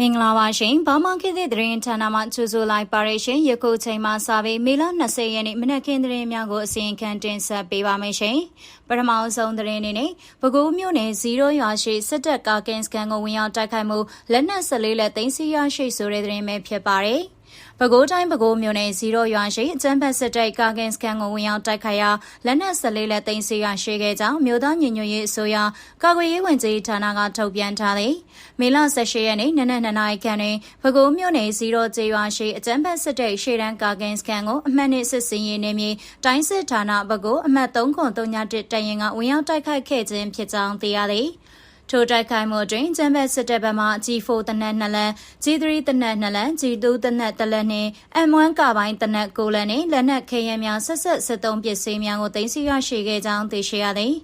မင်္ဂလာပါရှင်။ဘာမှခေတ်သစ်သတင်းဌာနမှကြိုဆိုလိုက်ပါရရှင်။ယခုချိန်မှစပြီးမေလ20ရက်နေ့မနက်ခင်းသတင်းများကိုအစီရင်ခံတင်ဆက်ပေးပါမယ်ရှင်။ပထမဆုံးသတင်းအနေနဲ့ပဲခူးမြို့နယ်0ရွာရှိစစ်တပ်ကာကင်စကန်ကိုဝင်ရောက်တိုက်ခိုက်မှုလက်နက်14လက်သိမ်းဆီးရရှိဆိုတဲ့သတင်းပဲဖြစ်ပါတယ်။ ပဲခူးတိုင်းပဲခူးမြို့နယ်ဇီရိုရွာရှိအကျန်းဖက်စစ်တပ်ကာကင်စကန်ကိုဝင်ရောက်တိုက်ခိုက်ရာလက်နက်၁၄လက်သိမ်းဆီးရရှိခဲ့ကြောင်းမြို့သားညီညွတ်ရေးအစိုးရကာကွယ်ရေးဝန်ကြီးဌာနကထုတ်ပြန်ထားသည်မေလ18ရက်နေ့နနက်2နာရီခန့်တွင်ပဲခူးမြို့နယ်ဇီရိုကျေးရွာရှိအကျန်းဖက်စစ်တပ်ရှေ့တန်းကာကင်စကန်ကိုအမှတ်နှစ်စစ်စင်ရေးနေမြေတိုင်းစစ်ဌာနဘက်ကိုအမှတ်3ခွန်3ညတရင်ကဝင်ရောက်တိုက်ခိုက်ခဲ့ခြင်းဖြစ်ကြောင်းသိရသည်။ ထိုတိုက်ခိုက်မှုတွင်ကျန်းဘက်စစ်တပ်ဘက်မှ G4 တနက်2လမ်း G3 တနက်2လမ်း G2 တနက်1လမ်းနှင့် M1 ကပိုင်းတနက်9လမ်းနှင့်လက်နက်ခဲယမ်းများဆက်ဆက်စစ်သုံးပစ္စည်းများကိုတင်စီရရှိခဲ့ကြောင်းသိရှိရသည်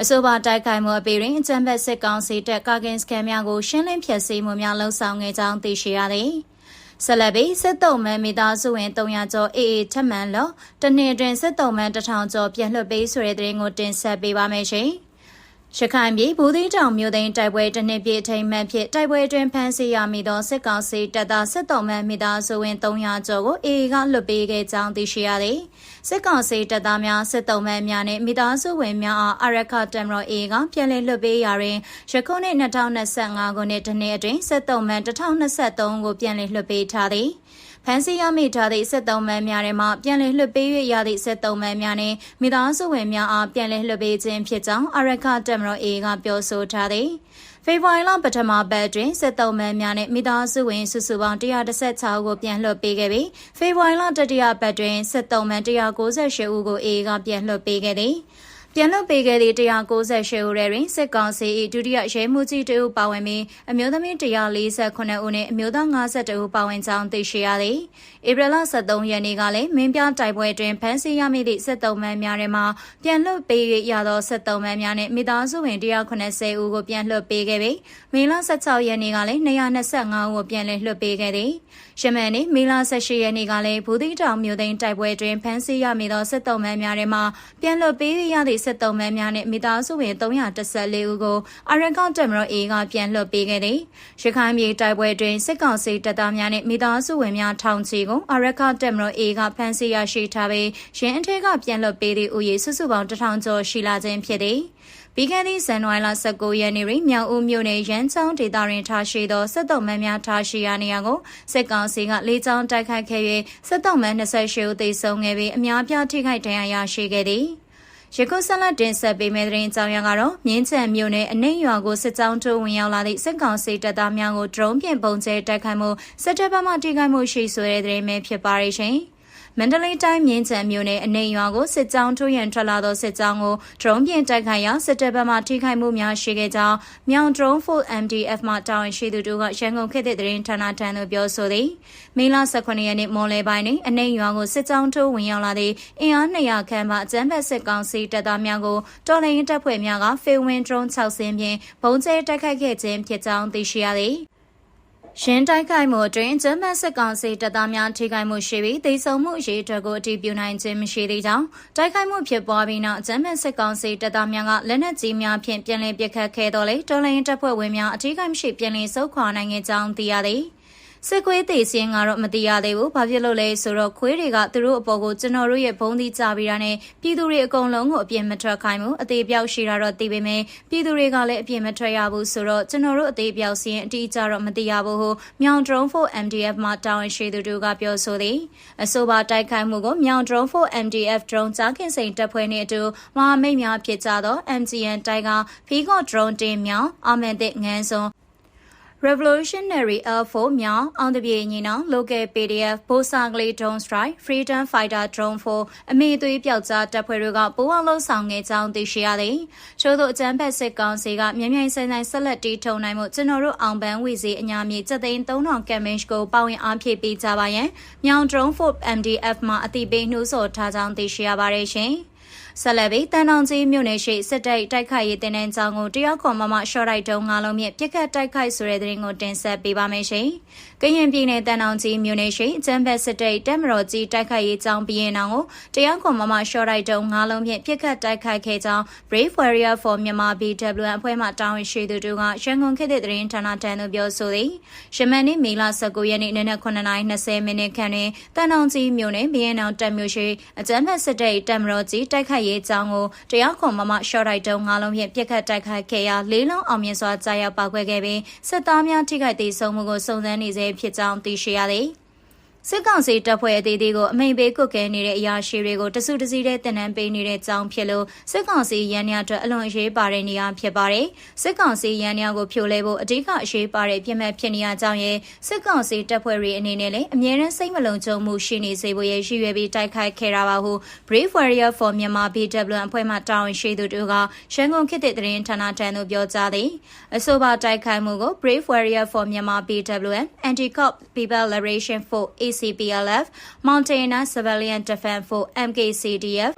အဆိုပါတိုက်ခိုက်မှုအပေတွင်အကြံဘက်စစ်ကောင်စီတပ်ကာကင်စကန်များကိုရှင်းလင်းဖျက်ဆီးမှုများလှုံ့ဆော်ခဲ့ကြောင်းသိရှိရသည်ဆက်လက်ပြီးစစ်တုံးမန်းမိသားစုဝင်300ကျော်အေးအေးထက်မှန်လောတနေ့တွင်စစ်တုံးမန်း1000ကျော်ပြန်လွှတ်ပေးဆိုတဲ့သတင်းကိုတင်ဆက်ပေးပါမယ်ရှင်။ ရခိုင်ပြည်ဘူသီးတောင်မြို့သိမ်းတိုက်ပွဲတစ်နှစ်ပြည့်ထိမ်းမှတ်ဖြစ်တိုက်ပွဲတွင်ဖမ်းဆီးရမိသောစစ်ကောင်စီတပ်သားစစ်တော်မှန်မိသားစုဝင်300ကျော်ကိုအေအေကလွတ်ပေးခဲ့ကြောင်းသိရှိရသည်စစ်ကောင်စီတပ်သားများစစ်တော်မှန်များနှင့်မိသားစုဝင်များအားအရခတမ်ရောအေကပြန်လည်လွတ်ပေးရာတွင်ယခုနှစ်2025ခုနှစ်တနှစ်အတွင်းစစ်တော်မှန်1023ကိုပြန်လည်လွတ်ပေးထားသည် ဖမ်းဆီးရမိထားသည့်စစ်သုံးမန်းများထဲမှပြန်လည်လွှတ်ပေး၍ရသည့်စစ်သုံးမန်းများနှင့်မိသားစုဝင်များအားပြန်လည်လွှတ်ပေးခြင်းဖြစ်ကြောင်းအရခတက်မတော်အေကပြောဆိုထားသည်ဖေဖော်ဝါရီလပထမပတ်တွင်စစ်တုံးမန်းများနဲ့မိသားစုဝင်စုစုပေါင်း116ကိုပြန်လွှတ်ပေးခဲ့ပြီးဖေဖော်ဝါရီလတတိယပတ်တွင်စစ်တုံးမန်း198ဦးကိုအေကပြန်လွှတ်ပေးခဲ့သည်။ ပြန်လွတ်ပေးခဲ့သည့်198ဦးတွင်စစ်ကောင်စီ၏ဒုတိယရဲမှုကြီးတဦးပါဝင်ပြီးအမျိုးသမီး148ဦးနှင့်အမျိုးသား52ဦးပါဝင်ကြောင်းသိရှိရသည်။ဧပြီလ23ရက်နေ့ကလည်းမင်းပြတိုက်ပွဲတွင်ဖမ်းဆီးရမိသည့်စစ်တုံးမှန်းများထဲမှပြန်လွတ်ပေး၍ရသောစစ်တုံးမှန်းများနှင့်မိသားစုဝင်180ဦးကိုပြန်လွတ်ပေးခဲ့ပြီးမေလ16ရက်နေ့ကလည်း225ဦးကိုပြန်လည်လွတ်ပေးခဲ့သည်။ယမန်နေ့မေလ18ရက်နေ့ကလည်းဘူတိတောင်မြို့သိမ်းတိုက်ပွဲတွင်ဖမ်းဆီးရမိသောစစ်တုံးမှန်းများထဲမှပြန်လွတ်ပေးရသည့်စစ်သုံးမန်းများနဲ့မိသားစုဝင်314ဦးကိုအရန်ကောင်တက်မတော်အေကပြန်လွှတ်ပေးခဲ့သည်။ရခိုင်ပြည်တိုက်ပွဲတွင်စစ်ကောင်စီတပ်သားများနဲ့မိသားစုဝင်များထောင်ချီကိုအရန်တက်မတော်အေကဖမ်းဆီးရရှိထားပြီးရင်းအထက်ကပြန်လွှတ်ပေးသည့်ဥယေစုစုပေါင်း1000ကျော်ရှိလာခြင်းဖြစ်သည်။ပြီးခဲ့သည့်ဇန်နဝါရီလ19ရက်နေ့တွင်မြောက်ဦးမြို့နယ်ရန်ချောင်းဒေသတွင်ထားရှိသောစစ်တုံးမန်းများထားရှိရာနေရာကိုစစ်ကောင်စီကလေကြောင်းတိုက်ခိုက်ခဲ့၍စစ်တုံးမန်း28ဦးသေဆုံးခဲ့ပြီးအများပြားထိခိုက်ဒဏ်ရာရရှိခဲ့သည်။ ရခုဆက်လက်တင်ဆက်ပေးမယ့်သတင်းကြောင်းရကတော့မြင်းချံမြို့နယ်အနှိမ်ရွာကိုစစ်ကြောင်းထိုးဝင်ရောက်လာသည့်စစ်ကောင်စီတပ်သားများကိုဒရုန်းဖြင့်ပုံကျဲတိုက်ခိုက်မှုစစ်တပ်ဘက်မှထိခိုက်မှုရှိဆိုတဲ့သတင်းပဲဖြစ်ပါရရှင်။ မန္တလေးတိုင်းမြင်းချံမြို့နယ်အနေရွာကိုစစ်ကြောင်းထိုးရန်ထွက်လာသောစစ်ကြောင်းကိုဒရုန်းဖြင့်တိုက်ခိုက်ရာစစ်တပ်ဘက်မှထိခိုက်မှုများရှိခဲ့ကြောင်းမြောင်ဒရုန်း Full MDF မှတာဝန်ရှိသူတို့ကရန်ကုန်ခေတ်သစ်သတင်းဌာနထံသို့ပြောဆိုသည်မေလ18ရက်နေ့မွန်လယ်ပိုင်းတွင်အနေရွာကိုစစ်ကြောင်းထိုးဝင်ရောက်လာသည့်အင်အား200ခန့်မှအကြမ်းဖက်စစ်ကောင်စီတပ်သားများကိုတော်လှန်ရေးတပ်ဖွဲ့များကဖေဝင်းဒရုန်း6စင်းဖြင့်ဘုံကျဲတိုက်ခိုက်ခဲ့ခြင်းဖြစ်ကြောင်းသိရှိရသည် ရင်းတိုက်ခိုက်မှုအတွင်းဂျမတ်စစ်ကောင်စီတပ်သားများထိခိုက်မှုရှိပြီးဒေဆုံမှုအရေးအတွက်ကိုအတည်ပြုနိုင်ခြင်းမရှိသေးကြောင်းတိုက်ခိုက်မှုဖြစ်ပွားပြီးနောက်ဂျမတ်စစ်ကောင်စီတပ်သားများကလက်နက်ကြီးများဖြင့်ပြန်လည်ပစ်ခတ်ခဲ့တော်လေတော်လိုင်းတပ်ဖွဲ့ဝင်များအထိခိုက်မရှိပြန်လည်ဆုတ်ခွာနိုင်ခဲ့ကြောင်းသိရသည်။ စစ်ခွေးသေးစင်းကတော့မသိရသေးဘူး။ဘာဖြစ်လို့လဲဆိုတော့ခွေးတွေကသူတို့အပေါ်ကိုကျွန်တော်တို့ရဲ့ဘုံသီးကြပြီးတာနဲ့ပြည်သူတွေအကုန်လုံးကိုအပြင်းမထွက်ခိုင်းဘူး။အသေးပြောက်ရှိတာတော့သိပေမဲ့ပြည်သူတွေကလည်းအပြင်းမထွက်ရဘူးဆိုတော့ကျွန်တော်တို့အသေးပြောက်စင်းအတိအကျတော့မသိရဘူးဟုမြောင် drone for MDF မှာတာဝန်ရှိသူတို့ကပြောဆိုသည်။အဆိုပါတိုက်ခိုက်မှုကိုမြောင် drone for MDF drone ကြားခင်စိန်တပ်ဖွဲ့နဲ့အတူမဟာမိတ်များဖြစ်ကြသော MGN တိုက်ကဖီကော့ drone တင်မြောင်အမန်တဲ့ငန်းစွန် Revolutionary L4 မြောင်အောင်တပြေညီနောင် Local PDF ဘိုးစာကလေး Drone Strike Freedom Fighter Drone 4အမေသွေးပြောက်ကြားတပ်ဖွဲ့တွေကပူးပေါင်းလှုပ်ဆောင်ခဲ့ကြောင်းသိရှိရသည်။ချို့သောအကြမ်းဖက်စစ်ကောင်စီကမြန်မြန်ဆန်ဆန်ဆက်လက်တီးထုံနိုင်မှုကျွန်တော်တို့အောင်ပန်းဝီစီအညာမြေစက်သိန်း3000 campaign ကိုပါဝင်အားဖြည့်ပေးကြပါရန်မြောင် Drone 4 MDF မှာအတိပေးနှိုးဆော်ထားကြောင်းသိရှိရပါတယ်ရှင်။ ဆက်လက်ပြီးတန်တောင်ကြီးမြို့နယ်ရှိစစ်တပ်တိုက်ခိုက်ရေးတင်တဲ့ကြောင်းကိုတရောက်ခေါ်မမရှော့ရိုက်တုံးငါလုံးမြင့်ပြစ်ခတ်တိုက်ခိုက်ဆိုတဲ့သတင်းကိုတင်ဆက်ပေးပါမယ်ရှင်။ကရင်ပြည်နယ်တန်တောင်ကြီးမြို့နယ်ရှိအကြမ်းဖက်စစ်တပ်တပ်မတော်ကြီးတိုက်ခိုက်ရေးကြောင်းပြီးရင်အောင်ကိုတရောက်ခေါ်မမရှော့ရိုက်တုံးငါလုံးမြင့်ပြစ်ခတ်တိုက်ခိုက်ခဲ့ကြောင်း Brave Warrior for Myanmar BWN အဖွဲ့မှတာဝန်ရှိသူတို့ကရန်ကုန်ခေတ်သစ်သတင်းဌာနထံသို့ပြောဆိုသည်။ရှမန်နေ့မေလ19ရက်နေ့နနက်9:20မိနစ်ခန့်တွင်တန်တောင်ကြီးမြို့နယ်ဘီယန်အောင်တပ်မြို့ရှိအကြမ်းဖက်စစ်တပ်တပ်မတော်ကြီးတိုက်ခိုက်ရေးကြောင်းကိုတရားခွန်မမရှော့ရိုက်တုံးငါလုံးဖြင့်ပြစ်ခတ်တိုက်ခိုက်ခဲ့ရာလေးလုံးအောင်မြင်စွာကြာရောက်ပောက်ခွဲခဲ့ပြီးစစ်သားများထိခိုက်ဒေဆုံးမှုကိုစုံစမ်းနေဆဲဖြစ်ကြောင်းသိရှိရသည်။ စစ်ကောင်စီတပ်ဖွဲ့အသေးသေးကိုအမိန်ပေးကုတ်ကဲနေတဲ့အရာရှိတွေကိုတစုတစည်းတဲ့တင်နန်းပေးနေတဲ့ကြောင်းဖြစ်လို့စစ်ကောင်စီရန်ညာအတွက်အလွန်အရေးပါတဲ့နေရာဖြစ်ပါတယ်။စစ်ကောင်စီရန်ညာကိုဖြိုလဲဖို့အဓိကအရေးပါတဲ့ပြင်မဲ့ဖြစ်နေရကြောင်းရဲ့စစ်ကောင်စီတပ်ဖွဲ့တွေအနေနဲ့လည်းအမြဲတမ်းစိတ်မလုံခြုံမှုရှိနေစေဖို့ရရှိရွယ်ပြီးတိုက်ခိုက်ခဲ့တာပါဟု Brave Warrior for Myanmar BWN အဖွဲ့မှတာဝန်ရှိသူတို့ကရန်ကုန်ခေတ်သစ်သတင်းဌာနထံသို့ပြောကြားသည်။အဆိုပါတိုက်ခိုက်မှုကို Brave Warrior for Myanmar BWN Anti-Cop People Liberation Force ACPLF, Montana Civilian Defense Force MKCDF,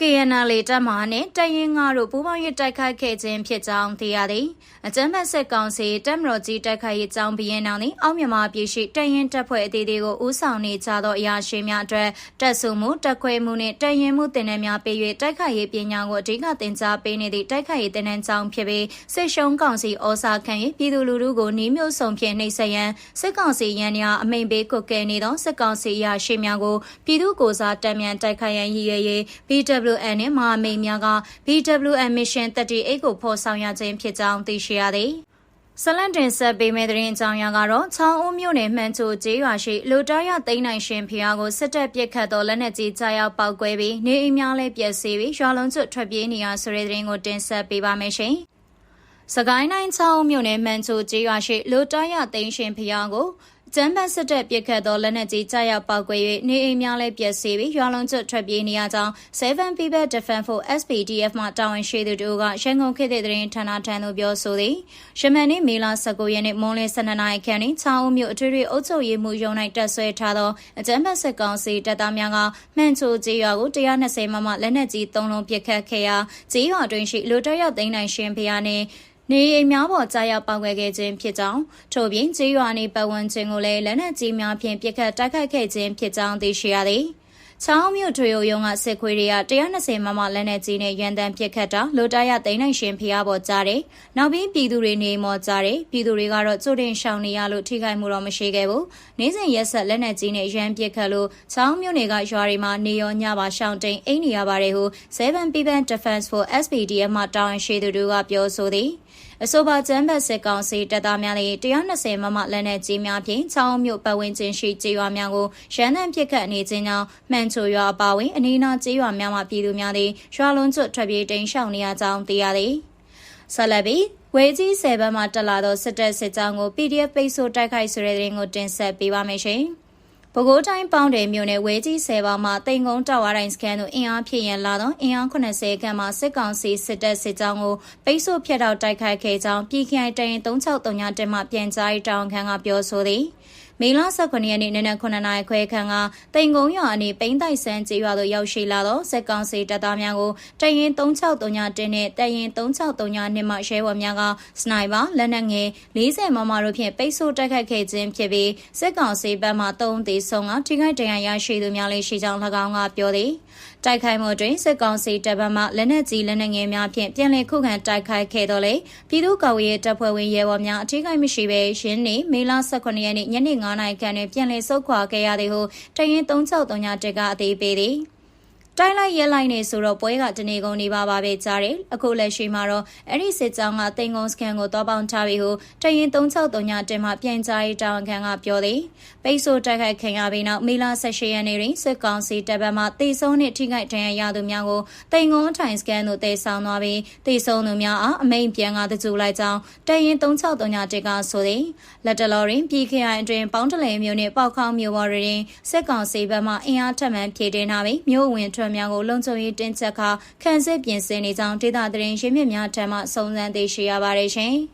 KNL တပ်မဟာနဲ့တရင်ငါတို့ပူးပေါင်းရတိုက်ခိုက်ခဲ့ခြင်းဖြစ်ကြောင်းသိရသည်အကြမ်းဖက်စစ်ကောင်စီတပ်မတော်ကြီးတိုက်ခိုက်ရေးကြောင်းပြီးရင်နောက်သည်အောက်မြန်မာပြည်ရှိတရင်တပ်ဖွဲ့အသေးသေးကိုဦးဆောင်နေကြသောအရာရှိများအတွက်တပ်စုမှုတပ်ခွဲမှုနှင့်တရင်မှုတင်နန်းများပေး၍တိုက်ခိုက်ရေးပညာကိုအဓိကသင်ကြားပေးနေသည့်တိုက်ခိုက်ရေးတင်နန်းကြောင်းဖြစ်ပြီးစစ်ရှုံးကောင်စီဩစာခံ၍ပြည်သူလူထုကိုနှီးမျိုးစုံဖြင့်နှိပ်စက်ရန်စစ်ကောင်စီရန်များအမိန်ပေးကုတ်ကဲနေသောစစ်ကောင်စီအရာရှိများကိုပြည်သူကိုစားတံမြန်တိုက်ခိုက်ရန်ရည်ရွယ်ရေး BWN နဲ့မဟာမိတ်များက BWN Mission 38ကိုဖော်ဆောင်ရခြင်းဖြစ်ကြောင်းသိရှိရသည်ဆလန်တင်ဆက်ပေးမဲ့တဲ့င်းအကြောင်းအရာကတော့ချောင်းဦးမြို့နယ်မှန်ချိုကျေးရွာရှိလူတရသိန်းနိုင်ရှင်ဖျားကိုစစ်တပ်ပစ်ခတ်သောလက်နက်ကြီးကြားရောက်ပောက်ကွဲပြီးနေအိမ်များလည်းပျက်စီးပြီးရွာလုံးကျွတ်ထွက်ပြေးနေရဆိုတဲ့တဲ့င်းကိုတင်ဆက်ပေးပါမယ်ရှင်။စကိုင်းတိုင်းချောင်းမြို့နယ်မှန်ချိုကျေးရွာရှိလူတရသိန်းရှင်ဖျားကို ကျန်းပတ်စစ်တပ်ပြစ်ခတ်သောလက်နက်ကြီးကြားရောက်ပောက်ကွဲ၍နေအိမ်များလည်းပျက်စီးပြီးရွာလုံးကျွတ်ထွက်ပြေးနေရကြောင်း Seven People Defense for SPDF မှတာဝန်ရှိသူတို့ကရန်ကုန်ခေတ်သစ်သတင်းဌာနထံသို့ပြောဆိုသည်။ရှမန်နေ့မေလ19ရက်နေ့မွန်းလယ်12နာရီခန့်တွင်ချောင်းဦးမြို့အထွေထွေအုပ်ချုပ်ရေးမှူးရုံး၌တပ်ဆွဲထားသောအကြမ်းဖက်စစ်ကောင်စီတပ်သားများကမှန်ချိုကျေးရွာကို120မမလက်နက်ကြီး3လုံးပစ်ခတ်ခဲ့ရာကျေးရွာတွင်ရှိလူတရောက်သိန်းနိုင်ရှင်ဖျားနှင့် နေအိမ်များပေါ်ကြားရောက်ပောက်ကွဲခဲ့ခြင်းဖြစ်ကြောင်းထို့ပြင်ကျေးရွာနေပတ်ဝန်းကျင်ကိုလည်းလက်နက်ကြီးများဖြင့်ပစ်ခတ်တိုက်ခိုက်ခဲ့ခြင်းဖြစ်ကြောင်းသိရှိရသည်။ချောင်းမြို့ထွေရုံကစစ်ခွေးတွေက120မမလက်နက်ကြီးနဲ့ရန်တမ်းပစ်ခတ်တာလိုတရသိန်းနိုင်ရှင်ဖျားပေါ်ကြားတယ်။နောက်ပြီးပြည်သူတွေနေမော်ကြားတယ်။ပြည်သူတွေကတော့ကြိုတင်ရှောင်နေရလို့ထိခိုက်မှုတော့မရှိခဲ့ဘူး။နေ့စဉ်ရက်ဆက်လက်နက်ကြီးနဲ့ရန်ပစ်ခတ်လို့ချောင်းမြို့နယ်ကရွာတွေမှာနေရောညပါရှောင်တိန်အိမ်နေရပါတယ်ဟု7 People Defense for SPDF မှတာဝန်ရှိသူတို့ကပြောဆိုသည်။ အဆိုပါကျန်းဘတ်စစ်ကောင်စီတပ်သားများလည်း120မမလက်နက်ကြီးများဖြင့်ချောင်းမြို့ပတ်ဝန်းကျင်ရှိကျေးရွာများကိုရန်တမ်းပစ်ခတ်နေခြင်းကြောင့်မှန်ချိုရွာအပါအဝင်အနီးနားကျေးရွာများမှပြည်သူများသည်ရွာလုံးကျွတ်ထွက်ပြေးတိမ်းရှောင်နေရကြောင်းသိရသည်ဆက်လက်ပြီးဝေကြီးဆယ်ဘက်မှတက်လာသောစစ်တပ်စစ်ကြောင်းကို PDF ပိတ်ဆို့တိုက်ခိုက်ဆိုတဲ့သတင်းကိုတင်ဆက်ပေးပါမယ်ရှင်။ ပဲခူးတိုင်းပေါင်းတယ်မြို့နယ်ဝဲကြီးဆယ်ပါမှာတိန်ကုန်းတာဝါတိုင်းစကန်တို့အင်အားဖြည့်ရန်လာသောအင်အား80ခန့်မှစစ်ကောင်စီစစ်တပ်စစ်ကြောင်းကိုပိတ်ဆို့ဖျက်တောက်တိုက်ခိုက်ခဲ့ကြောင်းပြည်ခိုင်တရင်3639တက်မှပြန်ကြားရေးတောင်ခန်းကပြောဆိုသည်။ မေလ18ရက်နေ့နနက်9နာရီခွဲခန့်ကတိန်ကုန်းရွာအနီးပိန်းတိုက်ဆန်းကျေးရွာသို့ရောက်ရှိလာသောစက်ကောင်စီတပ်သားများကိုတရင်3639တင်းနဲ့တရင်3639နှစ်မှရဲဘော်များကစနိုက်ပါလက်နက်ငယ်40မမတို့ဖြင့်ပိတ်ဆို့တိုက်ခတ်ခဲ့ခြင်းဖြစ်ပြီးစက်ကောင်စီဘက်မှ3သေဆုံးကထိခိုက်ဒဏ်ရာရရှိသူများလည်းရှိကြောင်း၎င်းကပြောသည် တိုက်ခိုက်မှုတွင်စစ်ကောင်စီတပ်မှလက်နက်ကြီးလက်နက်ငယ်များဖြင့်ပြန်လည်ခုခံတိုက်ခိုက်ခဲ့တော်လေပြည်သူ့ကာကွယ်ရေးတပ်ဖွဲ့ဝင်ရဲဘော်များအထိခိုက်မရှိဘဲရင်းနေမေလ18ရက်နေ့ညနေ9နာရီခန့်တွင်ပြန်လည်ဆုတ်ခွာခဲ့ရသည်ဟုတရင်3639တက်ကအသေးပေးသည် တိုင်းလိုက်ရဲလိုက်နေဆိုတော့ပွဲကတနေကုန်နေပါပါပဲကြားတယ်အခုလက်ရှိမှာတော့အဲ့ဒီစစ်ကြောင်းကတိန်ကုန်းစကန်ကိုတောပေါင်းထားပြီးဟိုတရင်363ညတင်မှပြန်ကြားရေးတာဝန်ခံကပြောသည်ပိတ်ဆို့တိုက်ခိုက်ခင်ရပြီးနောက်မေလ18ရက်နေ့တွင်စစ်ကောင်စီတပ်ဗမှတေဆုံးနှင့်ထိခိုက်ဒဏ်ရာရသူများကိုတိန်ကုန်းထိုင်စကန်သို့တေဆောင်သွားပြီးတေဆုံးသူများအားအမိန်ပြန်ကတကြူလိုက်ကြောင်းတရင်363ညတက်ကဆိုသည်လက်တလော်တွင်ပြည်ခိုင်အတွင်ပေါင်းတလဲမျိုးနှင့်ပေါက်ခေါင်းမျိုးပေါ်တွင်စစ်ကောင်စီဘက်မှအင်အားထပ်မံဖြည့်တင်းထားပြီးမြို့ဝင်ထွထွက်များကိုလုံခြုံရေးတင်းကျပ်ခါခန့်စစ်ပြင်ဆင်နေကြောင်းဒေသသတင်းရင်းမြစ်များထံမှစုံစမ်းသိရှိရပါတယ်ရှင်။